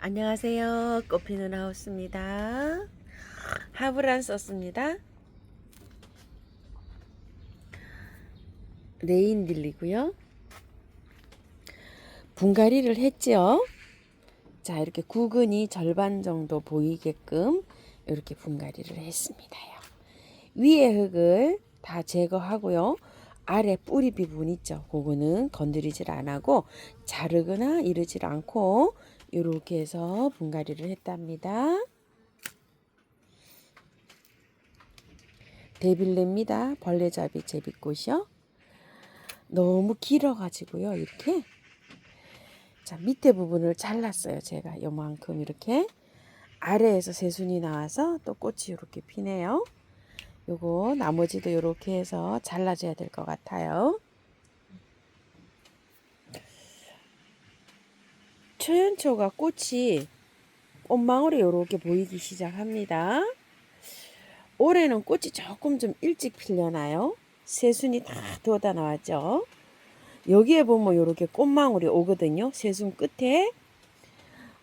안녕하세요. 꽃피는 하우스입니다. 하브란 썼습니다. 레인딜리고요. 분갈이를 했죠. 자, 이렇게 구근이 절반 정도 보이게끔 이렇게 분갈이를 했습니다요. 위에 흙을 다 제거하고요. 아래 뿌리 부분 있죠. 그거는 건드리질 안 하고 자르거나 이러질 않고 이렇게 해서 분갈이를 했답니다. 데빌레입니다. 벌레잡이 제비꽃이요. 너무 길어가지고요. 이렇게 자 밑에 부분을 잘랐어요. 제가 요만큼 이렇게 아래에서 새순이 나와서 또 꽃이 이렇게 피네요. 요거 나머지도 이렇게 해서 잘라줘야 될 것 같아요. 초연초가 꽃이 꽃망울이 이렇게 보이기 시작합니다. 올해는 꽃이 조금 좀 일찍 필려나요. 새순이 다 돋아 나왔죠. 여기에 보면 이렇게 꽃망울이 오거든요. 새순 끝에.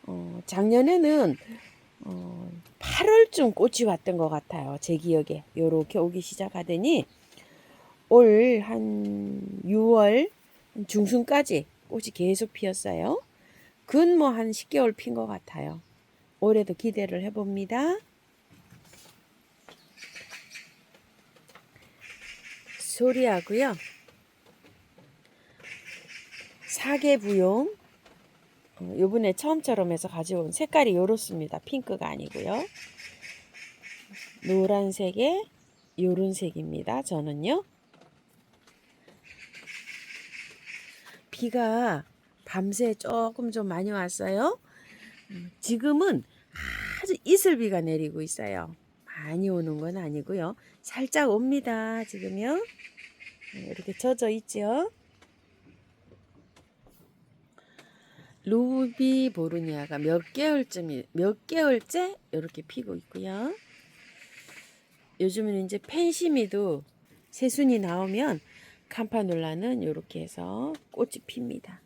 어, 작년에는 어, 8월쯤 꽃이 왔던 것 같아요. 제 기억에. 요렇게 오기 시작하더니 올 한 6월 중순까지 꽃이 계속 피었어요. 근뭐 한 10개월 핀 것 같아요. 올해도 기대를 해봅니다. 소리하고요. 사계부용 어, 요번에 처음처럼 해서 가져온 색깔이 요렇습니다. 핑크가 아니고요. 노란색에 요런 색입니다. 저는요. 비가 밤새 조금 좀 많이 왔어요. 음, 지금은 아주 이슬비가 내리고 있어요. 많이 오는 건 아니고요. 살짝 옵니다. 지금요. 네, 이렇게 젖어 있죠. 루비 보르니아가 몇 개월쯤이 몇 개월째 이렇게 피고 있고요. 요즘은 이제 펜시미도 새순이 나오면 캄파놀라는 이렇게 해서 꽃이 핍니다.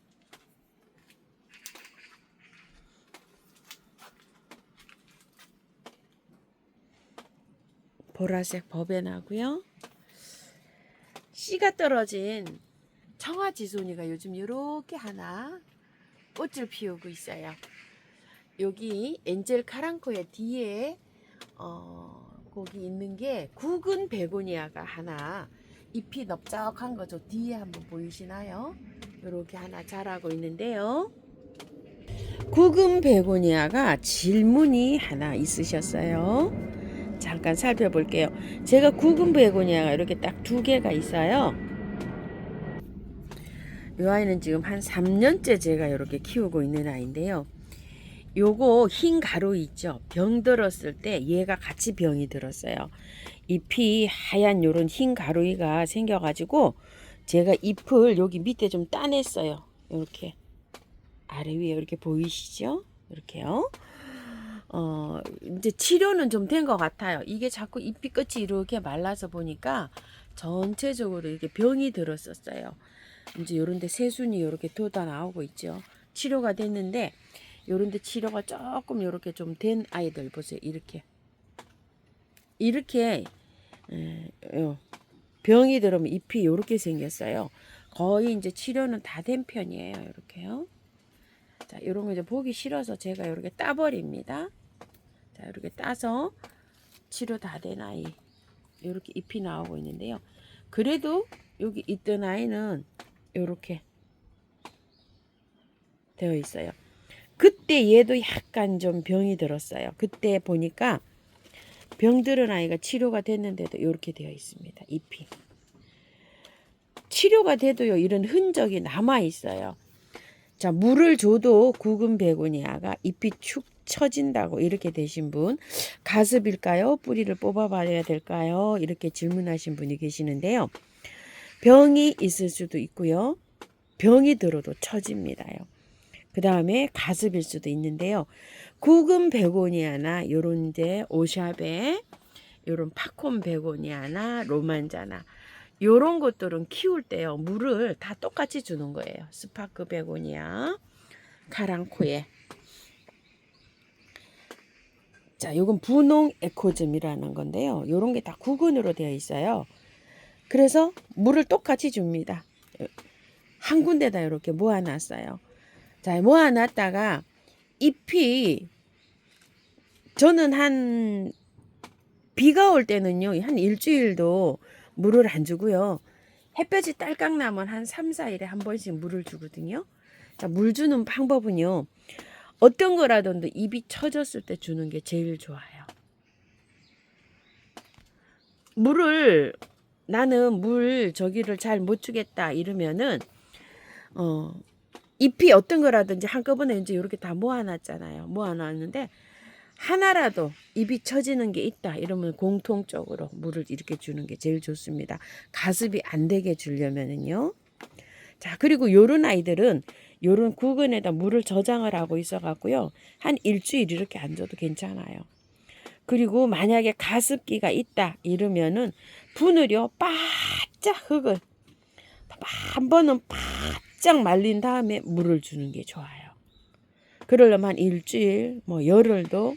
보라색 버벤하고요. 씨가 떨어진 청아지손이가 요즘 이렇게 하나 꽃을 피우고 있어요. 여기 엔젤 카랑코의 뒤에 어, 거기 있는 게 국은 베고니아가 하나 잎이 넓적한 거죠. 뒤에 한번 보이시나요? 이렇게 하나 자라고 있는데요. 국은 베고니아가 질문이 하나 있으셨어요. 잠깐 살펴볼게요. 제가 국은 베고니아가 이렇게 딱 두 개가 있어요. 이 아이는 지금 한 3년째 제가 이렇게 키우고 있는 아이인데요. 요거 흰 가루 있죠. 병 들었을 때 얘가 같이 병이 들었어요. 잎이 하얀 요런 흰 가루이가 생겨가지고 제가 잎을 여기 밑에 좀 따냈어요. 이렇게 아래 위에 이렇게 보이시죠? 이렇게요. 어, 이제 치료는 좀 된 것 같아요. 이게 자꾸 잎이 끝이 이렇게 말라서 보니까 전체적으로 이렇게 병이 들었었어요. 이제 요런데 새순이 이렇게 돋아 나오고 있죠. 치료가 됐는데 요런데 치료가 조금 이렇게 좀 된 아이들 보세요. 이렇게 이렇게 에, 요, 병이 들으면 잎이 이렇게 생겼어요. 거의 이제 치료는 다 된 편이에요. 이렇게요. 자, 이런 거 이제 보기 싫어서 제가 이렇게 따버립니다. 자, 이렇게 따서 치료 다 된 아이. 이렇게 잎이 나오고 있는데요. 그래도 여기 있던 아이는 이렇게 되어 있어요. 그때 얘도 약간 좀 병이 들었어요. 그때 보니까 병들은 아이가 치료가 됐는데도 이렇게 되어 있습니다. 잎이. 치료가 돼도요, 이런 흔적이 남아 있어요. 자, 물을 줘도 구근 베고니아가 잎이 축 처진다고 이렇게 되신 분, 가습일까요? 뿌리를 뽑아봐야 될까요? 이렇게 질문하신 분이 계시는데요. 병이 있을 수도 있고요. 병이 들어도 처집니다요. 그 다음에 가습일 수도 있는데요. 구근 베고니아나 요런 데 오샵에 요런 팝콘 베고니아나 로만자나 요런 것들은 키울 때요. 물을 다 똑같이 주는 거예요. 스파크 베고니아, 카랑코에. 자, 요건 분홍 에코즘이라는 건데요. 요런 게 다 구근으로 되어 있어요. 그래서 물을 똑같이 줍니다. 한 군데다 이렇게 모아놨어요. 자, 모아놨다가 잎이 저는 한 비가 올 때는요, 한 일주일도 물을 안 주고요. 햇볕이 딸깍 나면 한 3, 4일에 한 번씩 물을 주거든요. 자, 물 주는 방법은요. 어떤 거라도 입이 처졌을 때 주는 게 제일 좋아요. 물을 나는 물 저기를 잘 못 주겠다 이러면은 어 잎이 어떤 거라든지 한꺼번에 이제 이렇게 다 모아놨잖아요. 모아놨는데 하나라도 입이 처지는 게 있다 이러면 공통적으로 물을 이렇게 주는 게 제일 좋습니다. 가습이 안 되게 주려면은요. 자 그리고 요런 아이들은 요런 구근에다 물을 저장을 하고 있어 갖고요. 한 일주일 이렇게 안 줘도 괜찮아요. 그리고 만약에 가습기가 있다 이러면은 분을요 바짝 흙을 한 번은 바짝 말린 다음에 물을 주는 게 좋아요. 그러려면 한 일주일 뭐 열흘도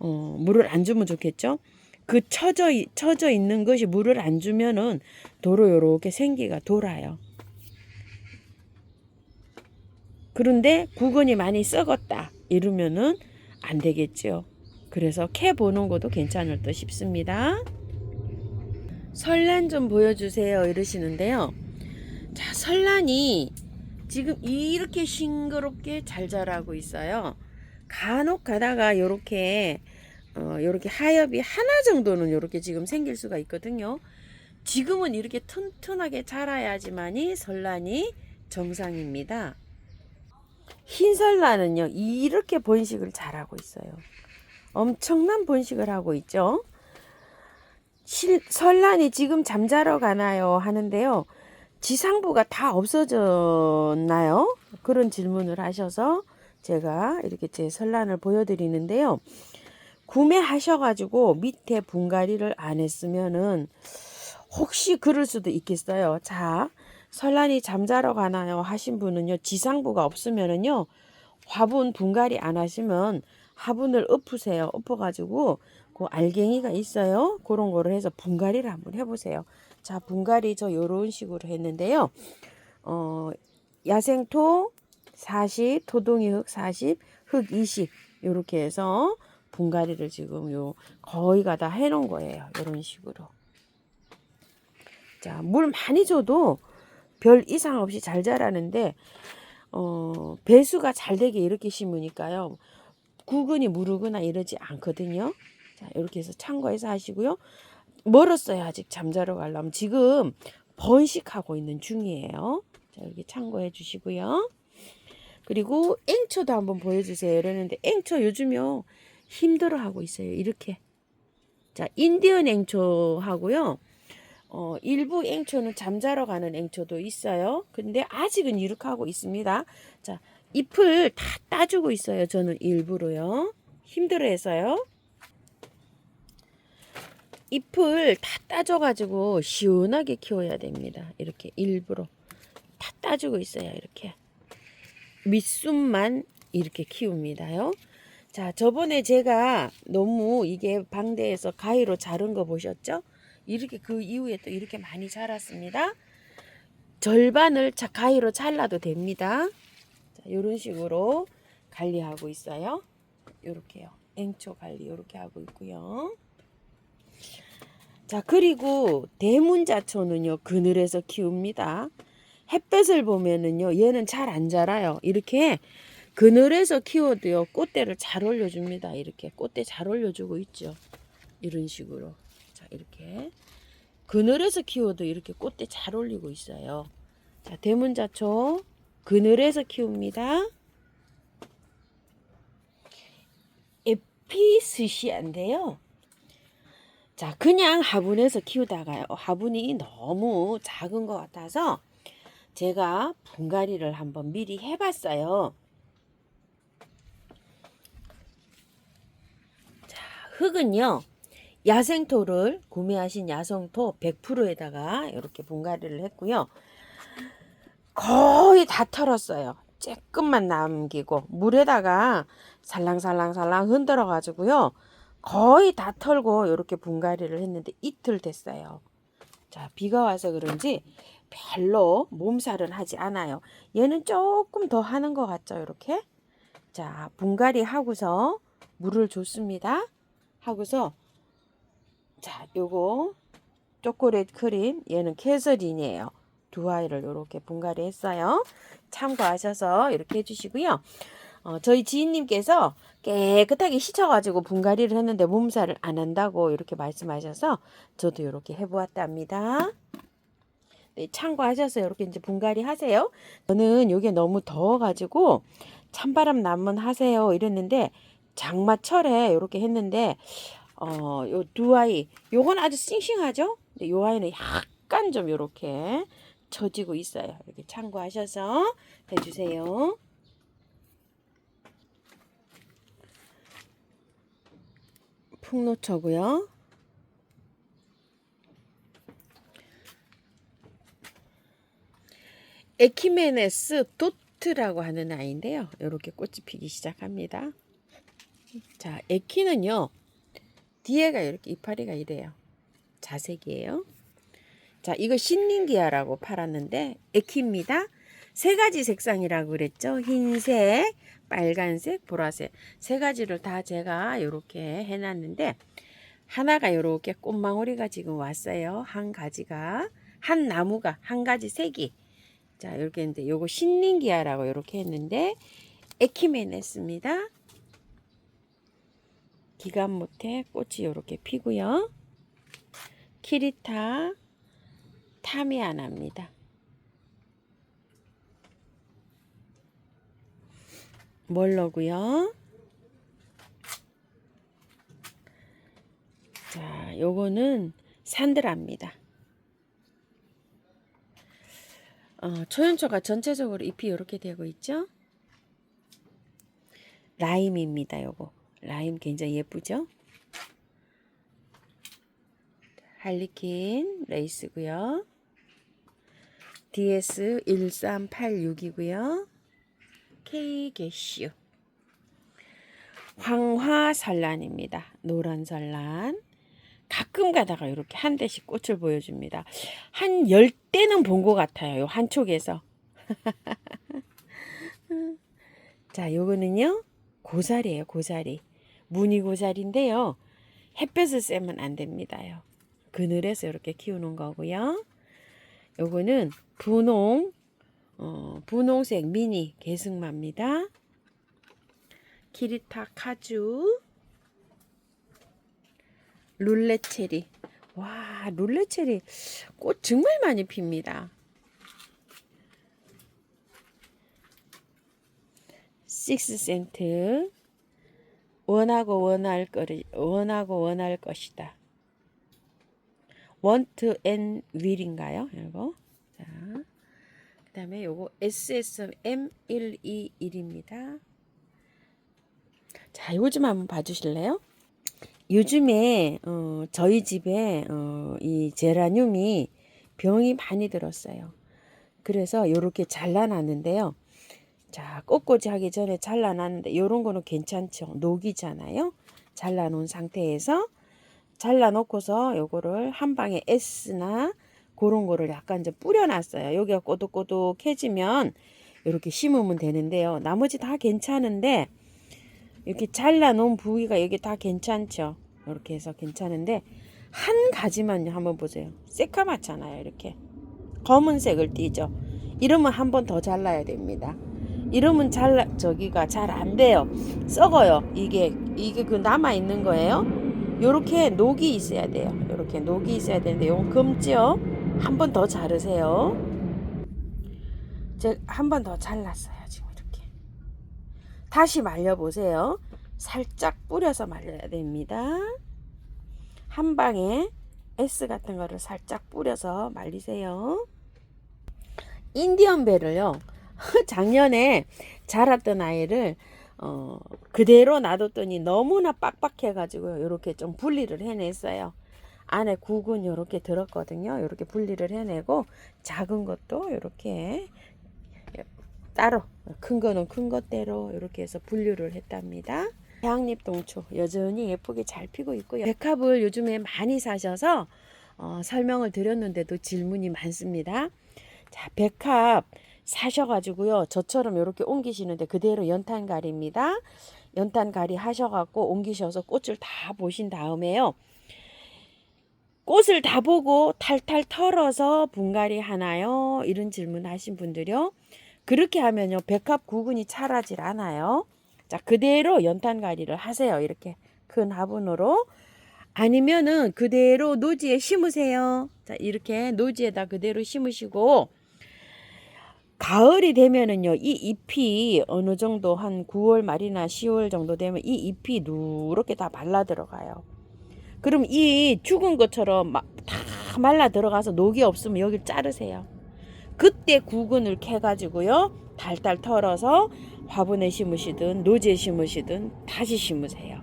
어, 물을 안 주면 좋겠죠. 그 처져 이- 처져 있는 것이 물을 안 주면은 도로 요렇게 생기가 돌아요. 그런데 구근이 많이 썩었다 이러면은 안 되겠죠. 그래서 캐 보는 것도 괜찮을 듯 싶습니다. 설란 좀 보여주세요 이러시는데요. 자, 설란이 지금 이렇게 싱그럽게 잘 자라고 있어요. 간혹 가다가 요렇게 어, 요렇게 하엽이 하나 정도는 요렇게 지금 생길 수가 있거든요. 지금은 이렇게 튼튼하게 자라야지만이 설란이 정상입니다. 흰설란은요 이렇게 번식을 잘하고 있어요. 엄청난 번식을 하고 있죠. 실, 설란이 지금 잠자러 가나요 하는데요. 지상부가 다 없어졌나요? 그런 질문을 하셔서 제가 이렇게 제 설란을 보여드리는데요. 구매하셔가지고 밑에 분갈이를 안 했으면은 혹시 그럴 수도 있겠어요. 자, 설란이 잠자러 가나요? 하신 분은요 지상부가 없으면은요 화분 분갈이 안 하시면 화분을 엎으세요. 엎어가지고 그 알갱이가 있어요. 그런 거를 해서 분갈이를 한번 해보세요. 자 분갈이 저 요런 식으로 했는데요. 어 야생토 40 토동이 흙 40 흙 20 요렇게 해서 분갈이를 지금 요 거의가 다 해놓은 거예요. 요런 식으로. 자 물 많이 줘도 별 이상 없이 잘 자라는데 어, 배수가 잘 되게 이렇게 심으니까요. 구근이 무르거나 이러지 않거든요. 자, 이렇게 해서 참고해서 하시고요. 멀었어요. 아직 잠자러 가려면 지금 번식하고 있는 중이에요. 자, 이렇게 참고해 주시고요. 그리고 앵초도 한번 보여주세요. 이러는데 앵초 요즘요 힘들어 하고 있어요. 이렇게. 자, 인디언 앵초 하고요. 어, 일부 앵초는 잠자러 가는 앵초도 있어요. 근데 아직은 이렇게 하고 있습니다. 자, 잎을 다 따주고 있어요. 저는 일부러요. 힘들어 해서요. 잎을 다 따줘가지고 시원하게 키워야 됩니다. 이렇게 일부러 다 따주고 있어요. 이렇게. 밑순만 이렇게 키웁니다요. 자, 저번에 제가 너무 이게 방대에서 가위로 자른 거 보셨죠? 이렇게 그 이후에 또 이렇게 많이 자랐습니다. 절반을 자, 가위로 잘라도 됩니다. 자, 이런 식으로 관리하고 있어요. 이렇게요. 앵초 관리 이렇게 하고 있고요. 자, 그리고 대문자초는요, 그늘에서 키웁니다. 햇볕을 보면은요, 얘는 잘 안 자라요. 이렇게 그늘에서 키워도요, 꽃대를 잘 올려줍니다. 이렇게 꽃대 잘 올려주고 있죠. 이런 식으로. 자, 이렇게. 그늘에서 키워도 이렇게 꽃대 잘 올리고 있어요. 자, 대문자초 그늘에서 키웁니다. 에피스시안데요. 자, 그냥 화분에서 키우다가요. 화분이 너무 작은 것 같아서 제가 분갈이를 한번 미리 해봤어요. 자, 흙은요. 야생토를 구매하신 야생토 100%에다가 이렇게 분갈이를 했고요. 거의 다 털었어요. 조금만 남기고 물에다가 살랑살랑살랑 흔들어 가지고요. 거의 다 털고 이렇게 분갈이를 했는데 이틀 됐어요. 자, 비가 와서 그런지 별로 몸살은 하지 않아요. 얘는 조금 더 하는 것 같죠, 이렇게. 자, 분갈이 하고서 물을 줬습니다. 하고서 자, 요거 초콜릿 크림, 얘는 캐서린이에요. 두 아이를 이렇게 분갈이 했어요. 참고하셔서 이렇게 해주시고요. 어, 저희 지인님께서 깨끗하게 씻어가지고 분갈이를 했는데 몸살을 안 한다고 이렇게 말씀하셔서 저도 이렇게 해보았답니다. 네, 참고하셔서 이렇게 이제 분갈이 하세요. 저는 이게 너무 더워가지고 찬바람 나면 하세요 이랬는데 장마철에 이렇게 했는데 어, 요 두 아이 요건 아주 싱싱하죠? 근데 요 아이는 약간 좀 이렇게 처지고 있어요. 이렇게 참고하셔서 해주세요. 풍노초고요. 에키메네스 도트라고 하는 아이인데요. 이렇게 꽃이 피기 시작합니다. 자, 에키는요. 뒤에가 이렇게 이파리가 이래요. 자색이에요. 자, 이거 신nin기아라고 팔았는데 에키입니다. 세 가지 색상이라고 그랬죠. 흰색, 빨간색, 보라색 세 가지를 다 제가 이렇게 해놨는데 하나가 이렇게 꽃망울이가 지금 왔어요. 한 가지가 한 나무가 한 가지 색이 자 이렇게 했는데 요거 신nin기아라고 이렇게 했는데 에키메냈습니다. 기간 못해 꽃이 이렇게 피고요. 키리타 타미아나입니다. 멀러고요. 자, 요거는 산드라입니다. 어, 초연초가 전체적으로 잎이 이렇게 되고 있죠. 라임입니다. 요거 라임 굉장히 예쁘죠. 할리퀸 레이스고요. DS 1386이고요. K 게슈 황화산란입니다. 노란 산란 가끔 가다가 이렇게 한 대씩 꽃을 보여줍니다. 한 열 대는 본 것 같아요. 요한 촉에서. 자, 요거는요. 고사리예요. 고사리. 무늬 고사리인데요. 햇볕을 쐬면 안 됩니다요. 그늘에서 이렇게 키우는 거고요. 요거는 분홍 어, 분홍색 미니 개승마입니다. 키리타 카주 룰레체리 와 룰레체리 꽃 정말 많이 핍니다. 식스 센트 원하고 원할 거리 원하고 원할 것이다. want and will인가요? 이거 자. 그다음에 요거 SSM121입니다. 자, 요거 좀 한번 봐 주실래요? 요즘에 어, 저희 집에 어, 이 제라늄이 병이 많이 들었어요. 그래서 요렇게 잘라놨는데요. 자, 꽃꽂이 하기 전에 잘라놨는데 요런 거는 괜찮죠. 녹이잖아요. 잘라놓은 상태에서 잘라놓고서 요거를 한 방에 S나 그런 거를 약간 이제 뿌려놨어요. 여기가 꼬독꼬독해지면 이렇게 심으면 되는데요. 나머지 다 괜찮은데 이렇게 잘라놓은 부위가 여기 다 괜찮죠. 이렇게 해서 괜찮은데 한 가지만요. 한번 보세요. 새카맣잖아요. 이렇게 검은색을 띠죠. 이러면 한 번 더 잘라야 됩니다. 이러면 잘라 저기가 잘 안 돼요. 썩어요. 이게 이게 그 남아 있는 거예요. 요렇게 녹이 있어야 돼요. 요렇게 녹이 있어야 되는데 이건 금지요. 한 번 더 자르세요. 제가 한 번 더 잘랐어요. 지금 이렇게. 다시 말려 보세요. 살짝 뿌려서 말려야 됩니다. 한 방에 S 같은 거를 살짝 뿌려서 말리세요. 인디언 벨을요. 작년에 자랐던 아이를 어, 그대로 놔뒀더니 너무나 빡빡해가지고 이렇게 좀 분리를 해냈어요. 안에 국은 이렇게 들었거든요. 이렇게 분리를 해내고 작은 것도 이렇게 따로 큰 거는 큰 것대로 이렇게 해서 분류를 했답니다. 양잎 동초 여전히 예쁘게 잘 피고 있고요. 백합을 요즘에 많이 사셔서 어, 설명을 드렸는데도 질문이 많습니다. 자, 백합 사셔가지고요. 저처럼 이렇게 옮기시는데 그대로 연탄가리입니다. 연탄가리 하셔갖고 옮기셔서 꽃을 다 보신 다음에요. 꽃을 다 보고 탈탈 털어서 분갈이 하나요? 이런 질문 하신 분들요. 그렇게 하면요. 백합 구근이 차라질 않아요. 자, 그대로 연탄가리를 하세요. 이렇게 큰 화분으로. 아니면은 그대로 노지에 심으세요. 자, 이렇게 노지에다 그대로 심으시고 가을이 되면은요. 이 잎이 어느 정도 한 9월 말이나 10월 정도 되면 이 잎이 누렇게 다 말라 들어가요. 그럼 이 죽은 것처럼 막 다 말라 들어가서 녹이 없으면 여기를 자르세요. 그때 구근을 캐 가지고요. 달달 털어서 화분에 심으시든 노지에 심으시든 다시 심으세요.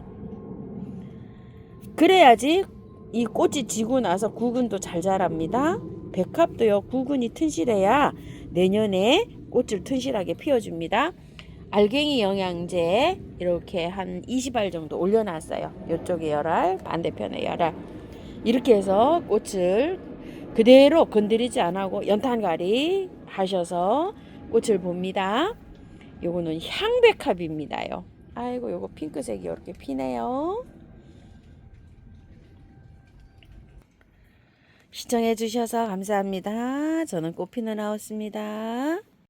그래야지 이 꽃이 지고 나서 구근도 잘 자랍니다. 백합도요. 구근이 튼실해야 내년에 꽃을 튼실하게 피워줍니다. 알갱이 영양제 이렇게 한 20알 정도 올려놨어요. 이쪽에 열알, 반대편에 열알. 이렇게 해서 꽃을 그대로 건드리지 않고 연탄가리 하셔서 꽃을 봅니다. 요거는 향백합입니다요. 아이고 요거 핑크색이 이렇게 피네요. 시청해 주셔서 감사합니다. 저는 꽃피는 하우스입니다.